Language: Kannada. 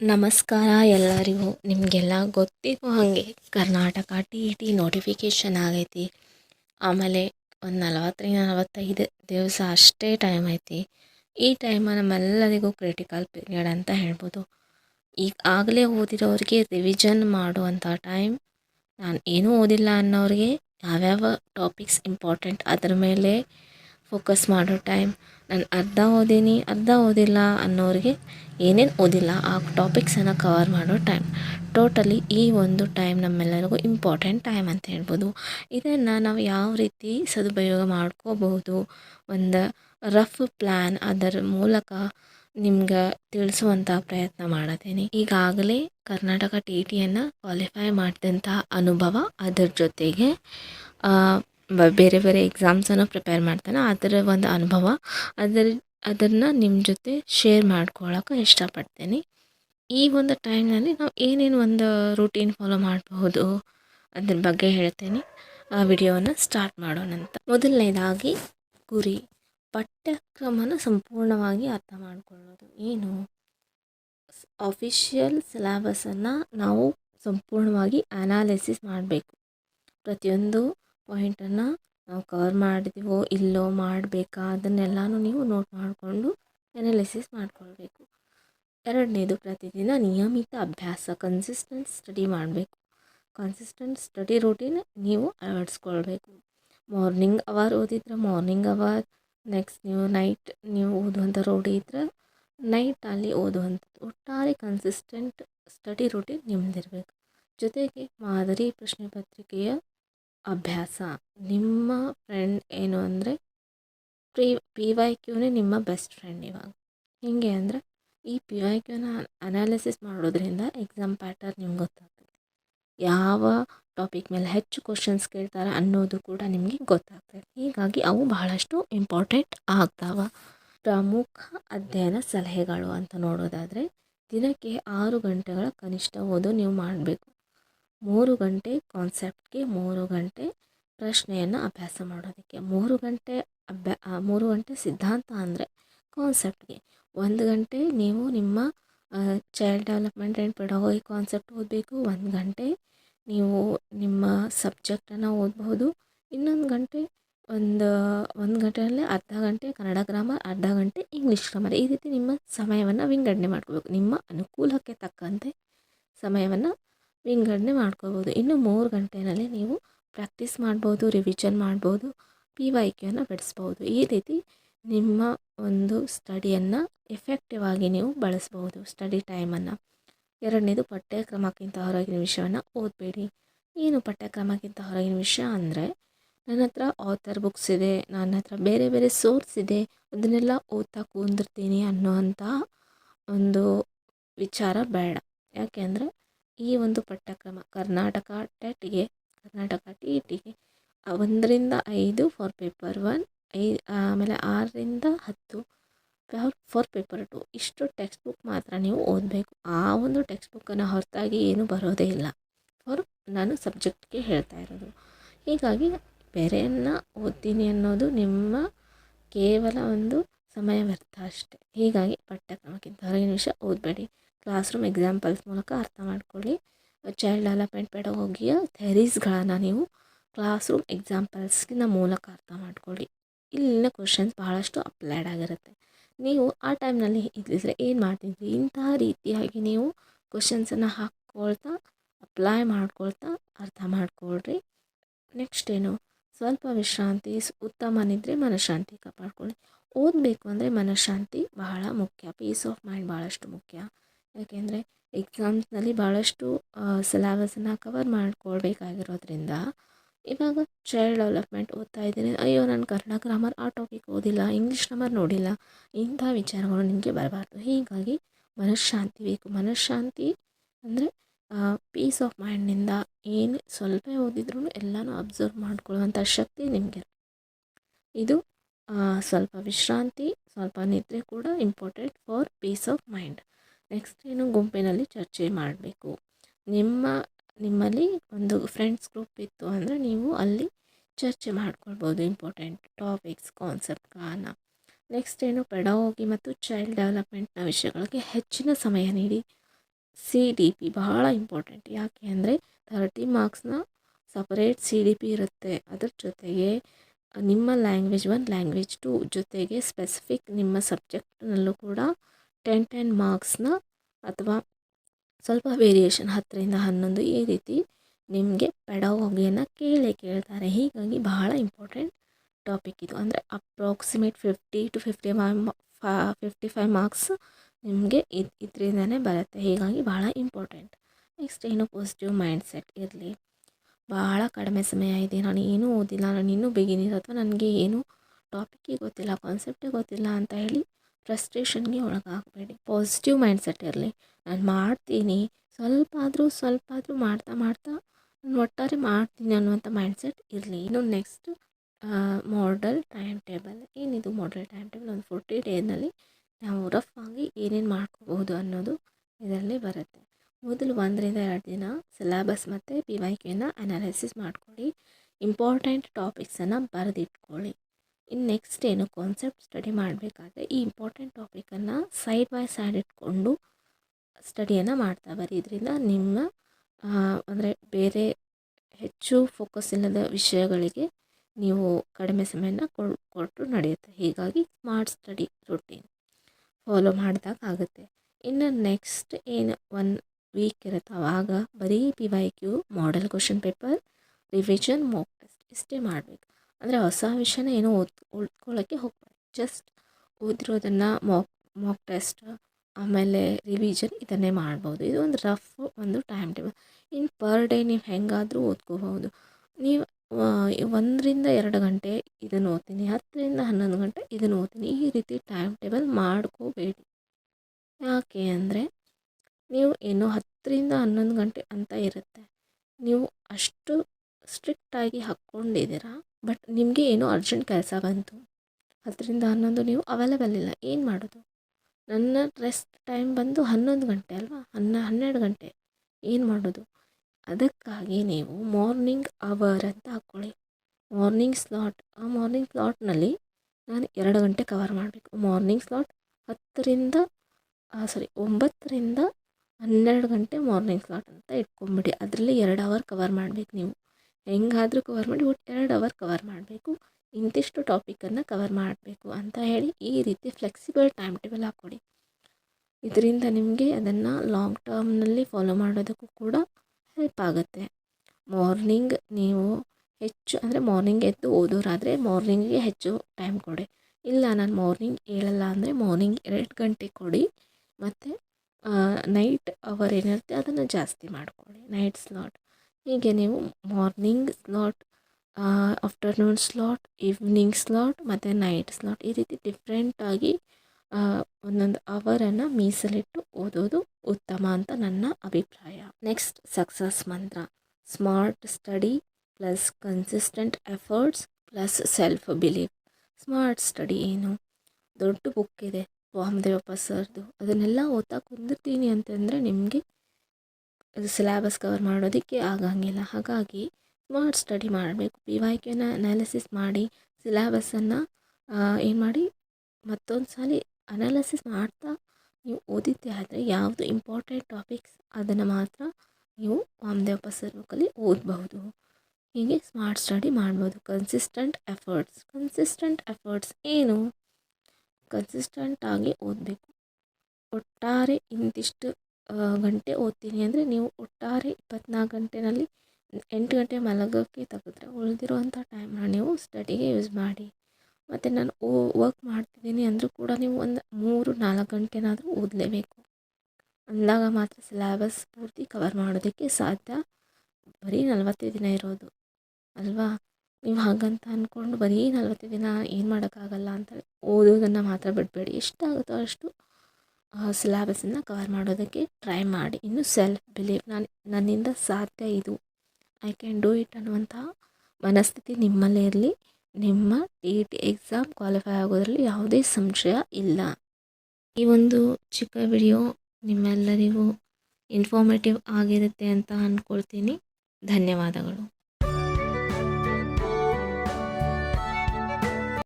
ನಮಸ್ಕಾರ ಎಲ್ಲರಿಗೂ. ನಿಮಗೆಲ್ಲ ಗೊತ್ತಿರೋ ಹಾಗೆ Karnataka T E T notification ಆಗೈತಿ. ಆಮೇಲೆ ಒಂದು ನಲವತ್ತರಿಂದ ನಲವತ್ತೈದು ದಿವಸ ಅಷ್ಟೇ ಟೈಮ್ ಐತಿ. ಈ ಟೈಮ ನಮ್ಮೆಲ್ಲರಿಗೂ ಕ್ರಿಟಿಕಲ್ ಪೀರಿಯಡ್ ಅಂತ ಹೇಳ್ಬೋದು. ಈಗ ಆಗಲೇ ಓದಿರೋರಿಗೆ ರಿವಿಷನ್ ಮಾಡುವಂಥ ಟೈಮ್ ನಾನು ಏನೂ ಓದಿಲ್ಲ ಅನ್ನೋರಿಗೆ ಯಾವ್ಯಾವ ಟಾಪಿಕ್ಸ್ ಇಂಪಾರ್ಟೆಂಟ್ ಅದರ ಮೇಲೆ ಫೋಕಸ್ ಮಾಡೋ ಟೈಮ್ ನಾನು ಅರ್ಧ ಓದೀನಿ, ಅರ್ಧ ಓದಿಲ್ಲ ಅನ್ನೋರಿಗೆ ಏನೇನು ಓದಿಲ್ಲ, ಆ ಟಾಪಿಕ್ಸನ್ನು ಕವರ್ ಮಾಡೋ ಟೈಮ್ ಟೋಟಲಿ ಈ ಒಂದು ಟೈಮ್ ನಮ್ಮೆಲ್ಲರಿಗೂ ಇಂಪಾರ್ಟೆಂಟ್ ಟೈಮ್ ಅಂತ ಹೇಳ್ಬೋದು. ಇದನ್ನು ನಾವು ಯಾವ ರೀತಿ ಸದುಪಯೋಗ ಮಾಡ್ಕೋಬಹುದು, ಒಂದು ರಫ್ ಪ್ಲ್ಯಾನ್ ಅದರ ಮೂಲಕ ನಿಮ್ಗೆ ತಿಳಿಸುವಂಥ ಪ್ರಯತ್ನ ಮಾಡತ್ತೇನೆ ಈಗಾಗಲೇ ಕರ್ನಾಟಕ ಟಿ ಟಿಯನ್ನು ಕ್ವಾಲಿಫೈ ಮಾಡಿದಂಥ ಅನುಭವ ಅದರ ಜೊತೆಗೆ ಬೇರೆ ಬೇರೆ ಎಕ್ಸಾಮ್ಸನ್ನು ಪ್ರಿಪೇರ್ ಮಾಡ್ತಾನೆ. ಅದರ ಒಂದು ಅನುಭವ. ಅದರ ಅದನ್ನು ನಿಮ್ಮ ಜೊತೆ ಶೇರ್ ಮಾಡ್ಕೊಳಕ್ಕೆ ಇಷ್ಟಪಡ್ತೀನಿ. ಈ ಒಂದು ಟೈಮ್ನಲ್ಲಿ ನಾವು ಏನೇನು ಒಂದು ರೂಟೀನ್ ಫಾಲೋ ಮಾಡಬಹುದು ಅದ್ರ ಬಗ್ಗೆ ಹೇಳ್ತೇನೆ. ಆ ವಿಡಿಯೋನ ಸ್ಟಾರ್ಟ್ ಮಾಡೋಣಂತ ಮೊದಲನೇದಾಗಿ ಗುರಿ. ಪಠ್ಯಕ್ರಮನ ಸಂಪೂರ್ಣವಾಗಿ ಅರ್ಥ ಮಾಡ್ಕೊಳ್ಳೋದು. ಏನು? ಆಫಿಷಿಯಲ್ ಸಿಲೆಬಸನ್ನು ನಾವು ಸಂಪೂರ್ಣವಾಗಿ ಅನಾಲಿಸಿಸ್ ಮಾಡಬೇಕು. ಪ್ರತಿಯೊಂದು ಪಾಯಿಂಟನ್ನು ನಾವು ಕವರ್ ಮಾಡಿದೀವೋ ಇಲ್ಲೋ ಮಾಡಬೇಕಾ ಅದನ್ನೆಲ್ಲನೂ ನೀವು ನೋಟ್ ಮಾಡಿಕೊಂಡು ಅನಾಲಿಸಿಸ್ ಮಾಡಿಕೊಳ್ಬೇಕು. ಎರಡನೇದು ಪ್ರತಿದಿನ ನಿಯಮಿತ ಅಭ್ಯಾಸ ಕನ್ಸಿಸ್ಟೆಂಟ್ ಸ್ಟಡಿ ಮಾಡಬೇಕು. ಕನ್ಸಿಸ್ಟೆಂಟ್ ಸ್ಟಡಿ ರೂಟೀನ್ ನೀವು ಅಳವಡಿಸ್ಕೊಳ್ಬೇಕು. ಮಾರ್ನಿಂಗ್ ಅವರ್ ಓದಿದ್ರೆ ಮಾರ್ನಿಂಗ್ ಅವರ್ ನೆಕ್ಸ್ಟ್ ನೀವು ನೈಟ್ ನೀವು ಓದುವಂಥ ರೋಡಿ ಇದ್ರೆ ಅಲ್ಲಿ ಓದುವಂಥದ್ದು. ಒಟ್ಟಾರೆ ಕನ್ಸಿಸ್ಟೆಂಟ್ ಸ್ಟಡಿ ರೂಟೀನ್ ನಿಮ್ಮದಿರಬೇಕು ಜೊತೆಗೆ ಮಾದರಿ ಪ್ರಶ್ನೆ ಪತ್ರಿಕೆಯ ಅಭ್ಯಾಸ. ನಿಮ್ಮ ಫ್ರೆಂಡ್ ಏನು ಅಂದರೆ ಪ್ರಿ ಪಿ ವೈ ಕ್ಯೂನೇ ನಿಮ್ಮ ಬೆಸ್ಟ್ ಫ್ರೆಂಡ್ ಇವಾಗ. ಹೇಗೆ ಅಂದರೆ, ಈ ಪಿ ವೈ ಕ್ಯೂನ ಅನಾಲಿಸಿಸ್ ಮಾಡೋದ್ರಿಂದ ಎಕ್ಸಾಮ್ ಪ್ಯಾಟರ್ನ್ ನಿಮ್ಗೆ ಗೊತ್ತಾಗ್ತದೆ ಯಾವ ಟಾಪಿಕ್ ಮೇಲೆ ಹೆಚ್ಚು ಕ್ವಶನ್ಸ್ ಕೇಳ್ತಾರೆ ಅನ್ನೋದು ಕೂಡ ನಿಮಗೆ ಗೊತ್ತಾಗ್ತದೆ. ಹೀಗಾಗಿ ಅವು ಬಹಳಷ್ಟು ಇಂಪಾರ್ಟೆಂಟ್ ಆಗ್ತಾವೆ. ಪ್ರಮುಖ ಅಧ್ಯಯನ ಸಲಹೆಗಳು ಅಂತ ನೋಡೋದಾದರೆ, ದಿನಕ್ಕೆ ಆರು ಗಂಟೆಗಳ ಕನಿಷ್ಠ ಓದು ನೀವು ಮಾಡಬೇಕು. ಮೂರು ಗಂಟೆ ಕಾನ್ಸೆಪ್ಟ್ಗೆ ಮೂರು ಗಂಟೆ ಪ್ರಶ್ನೆಯನ್ನು ಅಭ್ಯಾಸ ಮಾಡೋದಕ್ಕೆ. ಮೂರು ಗಂಟೆ ಅಭ್ಯಾ ಮೂರು ಗಂಟೆ ಸಿದ್ಧಾಂತ ಅಂದರೆ ಕಾನ್ಸೆಪ್ಟ್ಗೆ ಒಂದು ಗಂಟೆ ನೀವು ನಿಮ್ಮ child development and pedagogy concept ಓದಬೇಕು. ಒಂದು ಗಂಟೆ ನೀವು ನಿಮ್ಮ ಸಬ್ಜೆಕ್ಟನ್ನು ಓದಬಹುದು. ಇನ್ನೊಂದು ಗಂಟೆ ಒಂದು ಒಂದು ಗಂಟೆಯಲ್ಲೇ ಅರ್ಧ ಗಂಟೆ ಕನ್ನಡ ಗ್ರಾಮರ್ ಅರ್ಧ ಗಂಟೆ ಇಂಗ್ಲೀಷ್ ಗ್ರಾಮರ್ ಈ ರೀತಿ ನಿಮ್ಮ ಸಮಯವನ್ನು ವಿಂಗಡಣೆ ಮಾಡ್ಕೋಬೇಕು. ನಿಮ್ಮ ಅನುಕೂಲಕ್ಕೆ ತಕ್ಕಂತೆ ಸಮಯವನ್ನು ವಿಂಗಡಣೆ ಮಾಡ್ಕೋಬೋದು ಇನ್ನು ಮೂರು ಗಂಟೆಯಲ್ಲಿ ನೀವು ಪ್ರಾಕ್ಟೀಸ್ ಮಾಡ್ಬೋದು, ರಿವಿಷನ್ ಮಾಡ್ಬೋದು, ಪಿ ವೈ ಕ್ಯೂನ ಬಿಡಿಸ್ಬೋದು. ಈ ರೀತಿ ನಿಮ್ಮ ಒಂದು ಸ್ಟಡಿಯನ್ನು ಎಫೆಕ್ಟಿವ್ ಆಗಿ ನೀವು ಬಳಸ್ಬೋದು ಸ್ಟಡಿ ಟೈಮನ್ನು ಎರಡನೇದು ಪಠ್ಯಕ್ರಮಕ್ಕಿಂತ ಹೊರಗಿನ ವಿಷಯವನ್ನು ಓದಬೇಡಿ. ಏನು ಪಠ್ಯಕ್ರಮಕ್ಕಿಂತ ಹೊರಗಿನ ವಿಷಯ ಅಂದರೆ, ನನ್ನ ಹತ್ರ ಆಥರ್ ಬುಕ್ಸ್ ಇದೆ, ನನ್ನ ಹತ್ರ ಬೇರೆ ಬೇರೆ ಸೋರ್ಸ್ ಇದೆ, ಅದನ್ನೆಲ್ಲ ಓದ್ತಾ ಕೂತಿರ್ತೀನಿ ಅನ್ನೋವಂಥ ಒಂದು ವಿಚಾರ ಬೇಡ. ಯಾಕೆಂದರೆ ಈ ಒಂದು ಪಠ್ಯಕ್ರಮ ಕರ್ನಾಟಕ ಟೆಟ್ಗೆ ಕರ್ನಾಟಕ ಟಿ ಟಿಗೆ ಒಂದರಿಂದ ಐದು ಫಾರ್ ಪೇಪರ್ ಒನ್ ಐ, ಆಮೇಲೆ ಆರರಿಂದ ಹತ್ತು ಫಾರ್ ಫಾರ್ ಪೇಪರ್ ಟು ಇಷ್ಟು ಟೆಕ್ಸ್ಟ್ ಬುಕ್ ಮಾತ್ರ ನೀವು ಓದಬೇಕು. ಆ ಒಂದು ಟೆಕ್ಸ್ಟ್ ಬುಕ್ಕನ್ನು ಹೊರತಾಗಿ ಏನೂ ಬರೋದೇ ಇಲ್ಲ. ಫಾರ್ ನಾನು ಸಬ್ಜೆಕ್ಟ್ಗೆ ಹೇಳ್ತಾ ಇರೋದು. ಹೀಗಾಗಿ ಬೇರೆಯನ್ನು ಓದ್ತೀನಿ ಅನ್ನೋದು ನಿಮ್ಮ ಕೇವಲ ಒಂದು ಸಮಯ ವ್ಯರ್ಥ ಅಷ್ಟೆ. ಹೀಗಾಗಿ ಪಠ್ಯಕ್ರಮಕ್ಕಿಂತ ಹೊರಗಿನ ವಿಷಯ ಓದಬೇಡಿ. ಕ್ಲಾಸ್ ರೂಮ್ ಎಕ್ಸಾಂಪಲ್ಸ್ ಮೂಲಕ ಅರ್ಥ ಮಾಡ್ಕೊಳ್ಳಿ. ಚೈಲ್ಡ್ ಡೆವಲಪ್ಮೆಂಟ್ ಪೆಡಗೋಗಿಯ ಥೆರೀಸ್ಗಳನ್ನು ನೀವು ಕ್ಲಾಸ್ ರೂಮ್ ಎಕ್ಸಾಂಪಲ್ಸ್ನ ಮೂಲಕ ಅರ್ಥ ಮಾಡ್ಕೊಳ್ಳಿ. ಇಲ್ಲಿನ ಕ್ವಶನ್ಸ್ ಬಹಳಷ್ಟು ಅಪ್ಲೈಡ್ ಆಗಿರುತ್ತೆ. ನೀವು ಆ ಟೈಮ್ನಲ್ಲಿ ಇದ್ದಿದ್ರೆ ಏನು ಮಾಡ್ತಿದ್ರಿ? ಇಂತಹ ರೀತಿಯಾಗಿ ನೀವು ಕ್ವಶನ್ಸನ್ನು ಹಾಕ್ಕೊಳ್ತಾ, ಅಪ್ಲೈ ಮಾಡ್ಕೊಳ್ತಾ ಅರ್ಥ ಮಾಡ್ಕೊಳ್ರಿ. ನೆಕ್ಸ್ಟ್ ಏನು? ಸ್ವಲ್ಪ ವಿಶ್ರಾಂತಿ ಉತ್ತಮ ನಿದ್ರೆ ಮನಃಶಾಂತಿ ಕಾಪಾಡ್ಕೊಳ್ಳಿ. ಓದಬೇಕು ಅಂದರೆ ಮನಃಶಾಂತಿ ಬಹಳ ಮುಖ್ಯ. ಪೀಸ್ ಆಫ್ ಮೈಂಡ್ ಭಾಳಷ್ಟು ಮುಖ್ಯ. ಯಾಕೆಂದರೆ ಎಕ್ಸಾಮ್ಸ್ನಲ್ಲಿ ಭಾಳಷ್ಟು ಸಿಲೆಬಸನ್ನು ಕವರ್ ಮಾಡ್ಕೊಳ್ಬೇಕಾಗಿರೋದ್ರಿಂದ ಇವಾಗ ಚೈಲ್ಡ್ ಡೆವಲಪ್ಮೆಂಟ್ ಓದ್ತಾ ಇದ್ದೀನಿ. ಅಯ್ಯೋ, ನಾನು ಕನ್ನಡ ಗ್ರಾಮರ್ ಆ ಟಾಪಿಕ್ ಓದಿಲ್ಲ ಇಂಗ್ಲೀಷ್ ಗ್ರಾಮರ್ ನೋಡಿಲ್ಲ, ಇಂಥ ವಿಚಾರಗಳು ನಿಮಗೆ ಬರಬಾರ್ದು. ಹೀಗಾಗಿ ಮನಃಶಾಂತಿ ಬೇಕು. ಮನಃಶಾಂತಿ ಅಂದರೆ ಪೀಸ್ ಆಫ್ ಮೈಂಡ್ನಿಂದ ಏನು ಸ್ವಲ್ಪ ಓದಿದ್ರೂ ಎಲ್ಲನೂ ಅಬ್ಸರ್ವ್ ಮಾಡ್ಕೊಳ್ಳುವಂಥ ಶಕ್ತಿ ನಿಮಗೆ. ಇದು ಸ್ವಲ್ಪ ವಿಶ್ರಾಂತಿ, ಸ್ವಲ್ಪ ನಿದ್ರೆ ಕೂಡ important for peace of mind next ಏನು ಗುಂಪಿನಲ್ಲಿ ಚರ್ಚೆ ಮಾಡಬೇಕು. ನಿಮ್ಮ, ನಿಮ್ಮಲ್ಲಿ ಒಂದು ಫ್ರೆಂಡ್ಸ್ ಗ್ರೂಪ್ ಇತ್ತು ಅಂದರೆ ನೀವು ಅಲ್ಲಿ ಚರ್ಚೆ ಮಾಡ್ಕೊಳ್ಬೋದು ಇಂಪಾರ್ಟೆಂಟ್ ಟಾಪಿಕ್ಸ್ ಕಾನ್ಸೆಪ್ಟ್ಗಳನ್ನು ನೆಕ್ಸ್ಟ್ ಏನು ಪೆಡಗೋಗಿ ಮತ್ತು ಚೈಲ್ಡ್ ಡೆವಲಪ್ಮೆಂಟ್ನ ವಿಷಯಗಳಿಗೆ ಹೆಚ್ಚಿನ ಸಮಯ ನೀಡಿ. ಸಿ ಡಿ ಪಿ ಬಹಳ ಇಂಪಾರ್ಟೆಂಟ್ ಯಾಕೆ ಅಂದರೆ ಥರ್ಟಿ ಮಾರ್ಕ್ಸ್ನ ಸಪರೇಟ್ ಸಿ ಡಿ ಪಿ ಇರುತ್ತೆ. ಅದ್ರ ಜೊತೆಗೆ ನಿಮ್ಮ ಲ್ಯಾಂಗ್ವೇಜ್ ಒನ್ ಲ್ಯಾಂಗ್ವೇಜ್ ಟು ಜೊತೆಗೆ ಸ್ಪೆಸಿಫಿಕ್ ನಿಮ್ಮ ಸಬ್ಜೆಕ್ಟ್ನಲ್ಲೂ ಕೂಡ ಟೆನ್ ಟೆನ್ ಮಾರ್ಕ್ಸ್ನ ಅಥವಾ ಸ್ವಲ್ಪ ವೇರಿಯೇಷನ್ ಹತ್ತರಿಂದ ಹನ್ನೊಂದು ಈ ರೀತಿ ನಿಮಗೆ ಪೆಡಾಗೋಗಿಯನ್ನು ಕೇಳೇ ಕೇಳ್ತಾರೆ. ಹೀಗಾಗಿ ಬಹಳ ಇಂಪಾರ್ಟೆಂಟ್ ಟಾಪಿಕ್ ಇದು. ಅಂದರೆ approximate fifty to fifty five fifty five marks ನಿಮಗೆ ಇದು, ಇದರಿಂದನೇ ಬರುತ್ತೆ. ಹೀಗಾಗಿ ಬಹಳ ಇಂಪಾರ್ಟೆಂಟ್ ನೆಕ್ಸ್ಟ್ ಏನು ಪಾಸಿಟಿವ್ ಮೈಂಡ್ ಸೆಟ್ ಇರಲಿ. ಭಾಳ ಕಡಿಮೆ ಸಮಯ ಇದೆ. ನಾನು ಏನೂ ಓದಿಲ್ಲ. ನಾನು ಇನ್ನೂ ಬಿಗಿನರ್ ಅಥವಾ ನನಗೆ ಏನು ಟಾಪಿಕ್ಕೇ ಗೊತ್ತಿಲ್ಲ ಕಾನ್ಸೆಪ್ಟೇ ಗೊತ್ತಿಲ್ಲ ಅಂತ ಹೇಳಿ ಫ್ರಸ್ಟ್ರೇಷನ್ಗೆ ಒಳಗಾಗಬೇಡಿ. ಪಾಸಿಟಿವ್ ಮೈಂಡ್ ಸೆಟ್ ಇರಲಿ. ನಾನು ಮಾಡ್ತೀನಿ. ಸ್ವಲ್ಪ ಆದರೂ ಸ್ವಲ್ಪ ಆದರೂ ಮಾಡ್ತಾ ಮಾಡ್ತಾ ನಾನು ಒಟ್ಟಾರೆ ಮಾಡ್ತೀನಿ ಅನ್ನುವಂಥ ಮೈಂಡ್ ಸೆಟ್ ಇರಲಿ. ಇನ್ನು ನೆಕ್ಸ್ಟ್ ಮಾಡಲ್ ಟೈಮ್ ಟೇಬಲ್ ಏನಿದು ಮಾಡಲ್ ಟೈಮ್ ಟೇಬಲ್ ಒಂದು ಫೋರ್ಟಿ ಡೇನಲ್ಲಿ ನಾವು ರಫ್ ಆಗಿ ಏನೇನು ಮಾಡ್ಕೋಬಹುದು ಅನ್ನೋದು ಇದರಲ್ಲಿ ಬರುತ್ತೆ. ಮೊದಲು ಒಂದರಿಂದ ಎರಡು ದಿನ ಸಿಲೆಬಸ್ ಮತ್ತು ಪಿ ವೈ ಕೆನ ಅನಾಲಿಸಿಸ್ ಮಾಡ್ಕೊಳ್ಳಿ. ಇಂಪಾರ್ಟೆಂಟ್ ಟಾಪಿಕ್ಸನ್ನು ಬರೆದಿಟ್ಕೊಳ್ಳಿ. ಇನ್ನು ನೆಕ್ಸ್ಟ್ ಏನು ಕಾನ್ಸೆಪ್ಟ್ ಸ್ಟಡಿ ಮಾಡಬೇಕಾದ್ರೆ ಈ ಇಂಪಾರ್ಟೆಂಟ್ ಟಾಪಿಕನ್ನು ಸೈಡ್ ಬೈ ಸೈಡ್ ಇಟ್ಕೊಂಡು ಸ್ಟಡಿಯನ್ನು ಮಾಡ್ತಾ ಬರೀ ಇದರಿಂದ ನಿಮ್ಮ ಅಂದರೆ ಬೇರೆ ಹೆಚ್ಚು ಫೋಕಸ್ ಇಲ್ಲದ ವಿಷಯಗಳಿಗೆ ನೀವು ಕಡಿಮೆ ಸಮಯನ ಕೊಟ್ಟು ನಡೆಯುತ್ತೆ. ಹೀಗಾಗಿ ಸ್ಮಾರ್ಟ್ ಸ್ಟಡಿ ರೂಟೀನ್ ಫಾಲೋ ಮಾಡಿದಾಗ ಆಗುತ್ತೆ. ಇನ್ನು ನೆಕ್ಸ್ಟ್ ಏನು ಒನ್ ವೀಕ್ ಇರುತ್ತೆ ಆವಾಗ ಬರೀ P Y Q model question paper revision mock test ಇಷ್ಟೇ ಮಾಡಬೇಕು. ಅಂದರೆ ಹೊಸ ವಿಷಯನ ಏನೋ ಓದ್ ಉಳ್ಕೊಳ್ಳೋಕ್ಕೆ ಹೋಗ್ಬಾರ್ದು ಜಸ್ಟ್ ಓದಿರೋದನ್ನು ಮಾಕ್ ಮಾಕ್ ಟೆಸ್ಟ್ ಆಮೇಲೆ ರಿವಿಷನ್ ಇದನ್ನೇ ಮಾಡ್ಬೋದು. ಇದು ಒಂದು ರಫ್ ಒಂದು ಟೈಮ್ ಟೇಬಲ್ ಇನ್ನು ಪರ್ ಡೇ ನೀವು ಹೆಂಗಾದರೂ ಓದ್ಕೋಬಹುದು. ನೀವು ಒಂದರಿಂದ ಎರಡು ಗಂಟೆ ಇದನ್ನು ಓದ್ತೀನಿ, ಹತ್ತರಿಂದ ಹನ್ನೊಂದು ಗಂಟೆ ಇದನ್ನು ಓದ್ತೀನಿ. ಈ ರೀತಿ ಟೈಮ್ ಟೇಬಲ್ ಮಾಡ್ಕೋಬೇಡಿ. ಯಾಕೆ ಅಂದರೆ ನೀವು ಏನೋ ಹತ್ತರಿಂದ ಹನ್ನೊಂದು ಗಂಟೆ ಅಂತ ಇರುತ್ತೆ. ನೀವು ಅಷ್ಟು ಸ್ಟ್ರಿಕ್ಟಾಗಿ ಹಾಕ್ಕೊಂಡಿದ್ದೀರಾ ಬಟ್ ನಿಮಗೆ ಏನೋ ಅರ್ಜೆಂಟ್ ಕೆಲಸ ಬಂತು. ಹತ್ತರಿಂದ ಹನ್ನೊಂದು ನೀವು ಅವೈಲೇಬಲ್ ಇಲ್ಲ. ಏನು ಮಾಡೋದು? ನನ್ನ ರೆಸ್ಟ್ ಟೈಮ್ ಬಂದು ಹನ್ನೊಂದು ಗಂಟೆ ಅಲ್ವಾ? ಹನ್ನ, ಹನ್ನೆರಡು ಗಂಟೆ. ಏನು ಮಾಡೋದು? ಅದಕ್ಕಾಗಿ ನೀವು ಮಾರ್ನಿಂಗ್ ಅವರ್ ಅಂತ ಹಾಕ್ಕೊಳ್ಳಿ ಮಾರ್ನಿಂಗ್ ಸ್ಲಾಟ್ ಆ ಮಾರ್ನಿಂಗ್ ಸ್ಲಾಟ್ನಲ್ಲಿ ನಾನು ಎರಡು ಗಂಟೆ ಕವರ್ ಮಾಡಬೇಕು. ಮಾರ್ನಿಂಗ್ ಸ್ಲಾಟ್ ಹತ್ತರಿಂದ ಸಾರಿ ಒಂಬತ್ತರಿಂದ ಹನ್ನೆರಡು ಗಂಟೆ ಮಾರ್ನಿಂಗ್ ಸ್ಲಾಟ್ ಅಂತ ಇಟ್ಕೊಂಬಿಡಿ ಅದರಲ್ಲಿ ಎರಡು ಅವರ್ ಕವರ್ ಮಾಡಬೇಕು ನೀವು. ಹೆಂಗಾದರೂ ಕವರ್ ಮಾಡಿ ಒಟ್ಟು ಎರಡು ಅವರ್ ಕವರ್ ಮಾಡಬೇಕು. ಇಂತಿಷ್ಟು ಟಾಪಿಕನ್ನು ಕವರ್ ಮಾಡಬೇಕು ಅಂತ ಹೇಳಿ ಈ ರೀತಿ ಫ್ಲೆಕ್ಸಿಬಲ್ ಟೈಮ್ ಟೇಬಲ್ ಹಾಕ್ಕೊಡಿ. ಇದರಿಂದ ನಿಮಗೆ ಅದನ್ನು ಲಾಂಗ್ ಟರ್ಮ್ನಲ್ಲಿ ಫಾಲೋ ಮಾಡೋದಕ್ಕೂ ಕೂಡ ಹೆಲ್ಪ್ ಆಗುತ್ತೆ. ಮಾರ್ನಿಂಗ್ ನೀವು ಹೆಚ್ಚು, ಅಂದರೆ ಮಾರ್ನಿಂಗ್ ಎದ್ದು ಓದೋರಾದರೆ ಮಾರ್ನಿಂಗಿಗೆ ಹೆಚ್ಚು ಟೈಮ್ ಕೊಡಿ. ಇಲ್ಲ ನಾನು ಮಾರ್ನಿಂಗ್ ಹೇಳಲ್ಲ ಅಂದರೆ ಮಾರ್ನಿಂಗ್ ಎರಡು ಗಂಟೆ ಕೊಡಿ. ಮತ್ತು ನೈಟ್ ಅವರ್ ಏನಿರುತ್ತೆ ಅದನ್ನು ಜಾಸ್ತಿ ಮಾಡಿಕೊಳ್ಳಿ ನೈಟ್ ಸ್ಲಾಟ್ ಹೀಗೆ ನೀವು morning slot afternoon slot evening slot ಮತ್ತು ನೈಟ್ ಸ್ಲಾಟ್ ಈ ರೀತಿ ಡಿಫ್ರೆಂಟಾಗಿ ಒಂದೊಂದು ಅವರನ್ನು ಮೀಸಲಿಟ್ಟು ಓದೋದು ಉತ್ತಮ ಅಂತ ನನ್ನ ಅಭಿಪ್ರಾಯ. ನೆಕ್ಸ್ಟ್ ಸಕ್ಸಸ್ ಮಂತ್ರ smart study plus consistent efforts plus self believe smart study ಏನು? ದೊಡ್ಡ ಬುಕ್ ಇದೆ. ವಾಮದೇವಪ್ಪ ಸರ್ದು. ಅದನ್ನೆಲ್ಲ ಓದ್ತಾ ಕುಂದಿರ್ತೀನಿ ಅಂತಂದರೆ ನಿಮಗೆ ಅದು ಸಿಲೆಬಸ್ ಕವರ್ ಮಾಡೋದಕ್ಕೆ ಆಗಂಗಿಲ್ಲ. ಹಾಗಾಗಿ ಸ್ಮಾರ್ಟ್ ಸ್ಟಡಿ ಮಾಡಬೇಕು. ಪಿ ವೈ ಕ್ಯೂನ ಅನಾಲಿಸಿಸ್ ಮಾಡಿ ಸಿಲ್ಯಾಬಸ್ಸನ್ನು ಏನು ಮಾಡಿ, ಮತ್ತೊಂದು ಸಲ ಅನಾಲಿಸಿಸ್ ಮಾಡ್ತಾ ನೀವು ಓದಿದ್ದೆ ಆದರೆ ಯಾವುದು ಇಂಪಾರ್ಟೆಂಟ್ ಟಾಪಿಕ್ಸ್ ಅದನ್ನು ಮಾತ್ರ ನೀವು ವಾಮದೇವಪ್ಪ ಸರ್ ಬುಕ್ಕಲ್ಲಿ ಓದಬಹುದು. ಹೀಗೆ ಸ್ಮಾರ್ಟ್ ಸ್ಟಡಿ ಮಾಡ್ಬೋದು. ಕನ್ಸಿಸ್ಟೆಂಟ್ ಎಫರ್ಟ್ಸ್ ಕನ್ಸಿಸ್ಟೆಂಟ್ ಎಫರ್ಟ್ಸ್ ಏನು? ಕನ್ಸಿಸ್ಟೆಂಟಾಗಿ ಓದಬೇಕು. ಒಟ್ಟಾರೆ ಇಂತಿಷ್ಟು ಗಂಟೆ ಓದ್ತೀನಿ ಅಂದರೆ ನೀವು ಒಟ್ಟಾರೆ ಇಪ್ಪತ್ನಾಲ್ಕು ಗಂಟೆಯಲ್ಲಿ ಎಂಟು ಗಂಟೆ ಮಲಗೋಕ್ಕೆ ತೆಗೆದ್ರೆ ಉಳಿದಿರುವಂಥ ಟೈಮನ್ನ ನೀವು ಸ್ಟಡಿಗೆ ಯೂಸ್ ಮಾಡಿ. ಮತ್ತು ನಾನು ಓ ವರ್ಕ್ ಮಾಡ್ತಿದ್ದೀನಿ ಅಂದರೂ ಕೂಡ ನೀವು ಒಂದು ಮೂರು, ನಾಲ್ಕು ಗಂಟೆನಾದರೂ ಓದಲೇಬೇಕು. ಅಂದಾಗ ಮಾತ್ರ ಸಿಲೆಬಸ್ ಪೂರ್ತಿ ಕವರ್ ಮಾಡೋದಕ್ಕೆ ಸಾಧ್ಯ. ಬರೀ ನಲವತ್ತೈದು ದಿನ ಇರೋದು, ಅಲ್ವಾ? ನೀವು ಹಾಗಂತ ಅಂದ್ಕೊಂಡು ಬರೀ ನಲವತ್ತೈದು ದಿನ ಏನು ಮಾಡೋಕ್ಕಾಗಲ್ಲ ಅಂತ ಓದೋದನ್ನು ಮಾತ್ರ ಬಿಡಬೇಡಿ. ಎಷ್ಟಾಗುತ್ತೋ ಅಷ್ಟು ಸಿಲೆಬಸನ್ನು ಕವರ್ ಮಾಡೋದಕ್ಕೆ ಟ್ರೈ ಮಾಡಿ. ಇನ್ನು ಸೆಲ್ಫ್ ಬಿಲೀವ್ ನಾನು, ನನ್ನಿಂದ ಸಾಧ್ಯ ಇದು. ಐ ಕ್ಯಾನ್ ಡೂ ಇಟ್ ಅನ್ನುವಂತಹ ಮನಸ್ಥಿತಿ ನಿಮ್ಮಲ್ಲೇ ಇರಲಿ. ನಿಮ್ಮ ಟಿ ಟಿ ಎಕ್ಸಾಮ್ ಕ್ವಾಲಿಫೈ ಆಗೋದ್ರಲ್ಲಿ ಯಾವುದೇ ಸಂಶಯ ಇಲ್ಲ. ಈ ಒಂದು ಚಿಕ್ಕ ವಿಡಿಯೋ ನಿಮ್ಮೆಲ್ಲರಿಗೂ ಇನ್ಫಾರ್ಮೇಟಿವ್ ಆಗಿರುತ್ತೆ ಅಂತ ಅಂದ್ಕೊಳ್ತೀನಿ ಧನ್ಯವಾದಗಳು.